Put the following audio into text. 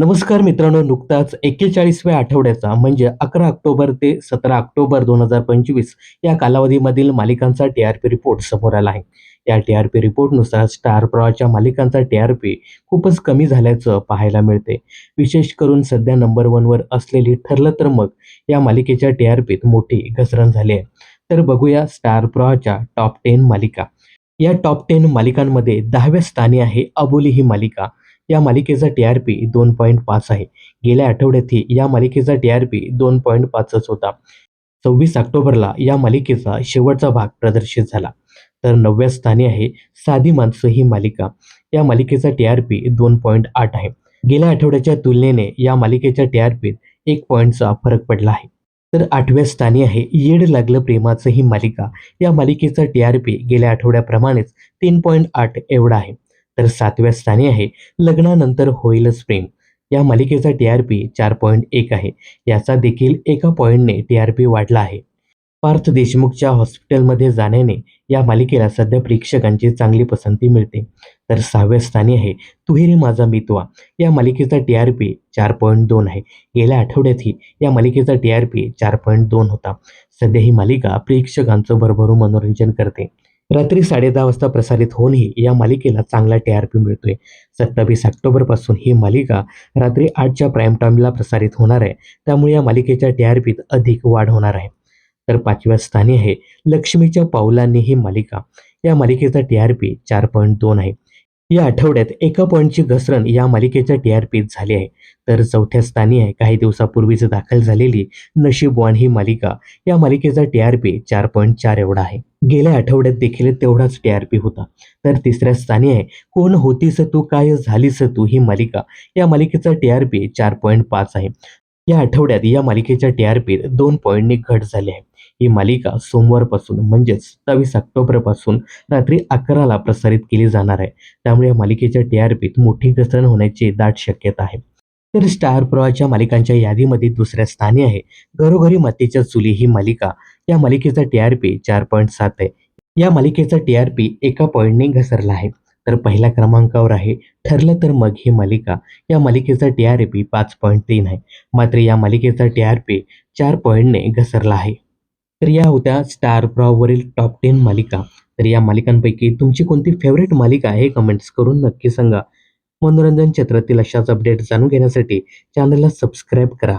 नमस्कार मित्रांनो नुकताच एक्केचाळीसव्या आठवड्याचा म्हणजे अकरा ऑक्टोबर ते सतरा ऑक्टोबर दोन हजार पंचवीस या कालावधीमधील मालिकांचा टी आर पी रिपोर्ट समोर आला आहे. या टी आर पी रिपोर्टनुसार स्टार प्रवाहाच्या मालिकांचा टी आर पी खूपच कमी झाल्याचं पाहायला मिळते. विशेष करून सध्या नंबर वनवर असलेली ठरलं तर मग या मालिकेच्या टी आर पीत मोठी घसरण झाली आहे. तर बघूया स्टार प्रवाहाच्या टॉप टेन मालिका. या टॉप टेन मालिकांमध्ये दहाव्या स्थानी आहे अबोली ही मालिका. या मालिकेचा टी आर पी दोन पॉईंट पाच आहे. गेल्या आठवड्यातही या मालिकेचा टी आर पी दोन पॉईंट पाचच होता. सव्वीस ऑक्टोबरला या मालिकेचा शेवटचा भाग प्रदर्शित झाला. तर नवव्या स्थानी आहे साधी माणसं ही मालिका. या मालिकेचा टी आर पी दोन पॉईंट आठ आहे. गेल्या आठवड्याच्या तुलनेने या मालिकेच्या टी आर पीत एक पॉईंटचा फरक पडला आहे. तर आठव्या स्थानी आहे येड लागलं प्रेमाचं ही मालिका. या मालिकेचा टी आर पी गेल्या आठवड्याप्रमाणेच तीन पॉईंट आठ एवढा आहे. तर सातव्या स्थानी आहे. लग्नानंतर होईलच प्रेम. या मालिकेचा टी आर पी चार पॉईंट एक आहे. याचा देखील एका पॉईंटने टी आर पी वाढला आहे. पार्थ देशमुखच्या हॉस्पिटलमध्ये जाण्याने या मालिकेला सध्या प्रेक्षकांची चांगली पसंती मिळते. तर सहाव्या स्थानी आहे. तुहेरी माझा मितवा. या मालिकेचा टी आर पी चार पॉईंट दोन आहे. गेल्या आठवड्यातही या मालिकेचा टी आर पी चार पॉईंट दोन होता. सध्या ही मालिका प्रेक्षकांचं भरभरून मनोरंजन करते. रात्री साडेदहा वाजता प्रसारित होऊनही या मालिकेला चांगला टी आर पी मिळतोय. सत्तावीस ऑक्टोबरपासून ही मालिका रात्री आठच्या प्राईम टाईमला प्रसारित होणार आहे. त्यामुळे या मालिकेच्या टी आर पीत अधिक वाढ होणार आहे. तर पाचव्या स्थानी आहे लक्ष्मीच्या पावलांनी ही मालिका. या मालिकेचा टी आर पी चार पॉईंट दोन आहे. या आठवड्यात एका पॉईंटची घसरण या मालिकेच्या टी आर पीत झाली आहे. तर चौथ्या स्थानी आहे. काही दिवसापूर्वीच दाखल झालेली नशीबवान ही मालिका. या मालिकेचा टी आर पी चार पॉईंट चार एवढा आहे. गेल्या आठवड्यात देखील तेवढाच टी आर पी होता. तर तिसऱ्या स्थानी आहे. कोण होतीस तू? काय झालीस तू? ही मालिका. या मालिकेचा टी आर पी चार पॉईंट पाच आहे. या आठवड्यात या मालिकेच्या टी आर पीत दोन पॉईंटनी घट झाली आहे. ही मालिका सोमवारपासून म्हणजेच सत्तावीस ऑक्टोबरपासून रात्री अकराला प्रसारित केली जाणार आहे. त्यामुळे या मालिकेच्या टी आर पीत मोठी घसरण होण्याची दाट शक्यता आहे. तर स्टार प्रवाहाच्या मालिकांच्या यादीमध्ये दुसऱ्या स्थानी आहे. घरोघरी मातीच्या चुली ही मालिका. या मालिकेचा टी आर पी चार पॉईंट सात आहे. या मालिकेचा टी आर पी एका पॉईंटने घसरला आहे. तर पहिल्या क्रमांकावर आहे. ठरलं तर मग ही मालिका. या मालिकेचा टी आर पी पाच पॉईंट तीन आहे. मात्र या मालिकेचा टी आर पी चार पॉईंटने घसरला आहे. तर या होत्या स्टार प्रॉवरील टॉप टेन मालिका. तर या मालिकांपैकी तुमची कोणती फेवरेट मालिका आहे? कमेंट्स करून नक्की सांगा. मनोरंजन क्षेत्रातील अशाच अपडेट जाणून घेण्यासाठी चॅनलला सबस्क्राईब करा.